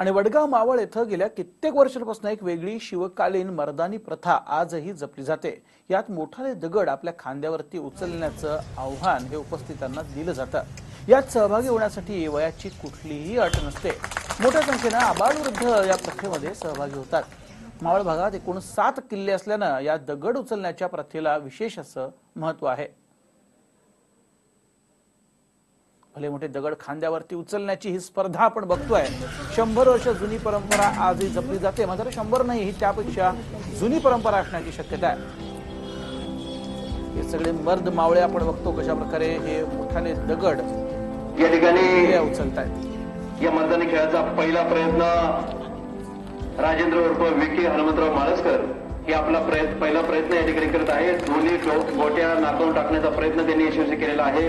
आणि वडगाव मावळ येथे गेल्या कित्येक वर्षांपासून एक वेगळी शिवकालीन मर्दानी प्रथा आजही जपली जाते. यात मोठाले दगड आपल्या खांद्यावरती उचलण्याचं आव्हान हे उपस्थितांना दिलं जातं. यात सहभागी होण्यासाठी वयाची कुठलीही अट नसते. मोठ्या संख्येनं आबालवृद्ध या प्रथेमध्ये सहभागी होतात. मावळ भागात एकूण सात किल्ले असल्यानं या दगड उचलण्याच्या प्रथेला विशेष असं महत्त्व आहे. भले मोठे दगड खांद्यावरती उचलण्याची ही स्पर्धा आपण बघतोय. शंभर वर्ष जुनी परंपरा आजही जपली जाते. मात्र शंभर नाही ही त्यापेक्षा जुनी परंपरा असण्याची शक्यता आहे. हे सगळे मर्द मावळे आपण बघतो कशा प्रकारे हे मोठाले दगड या ठिकाणी हे उचलतायत. या मैदानी खेळाचा पहिला प्रयत्न राजेंद्र उर्फ विकी हनुमंतराव माळसकर हे आपला प्रयत्न पहिला प्रयत्न या ठिकाणी करत आहे दोन्ही गोट्या नाकावून टाकण्याचा प्रयत्न त्यांनी यशस्वी केलेला आहे.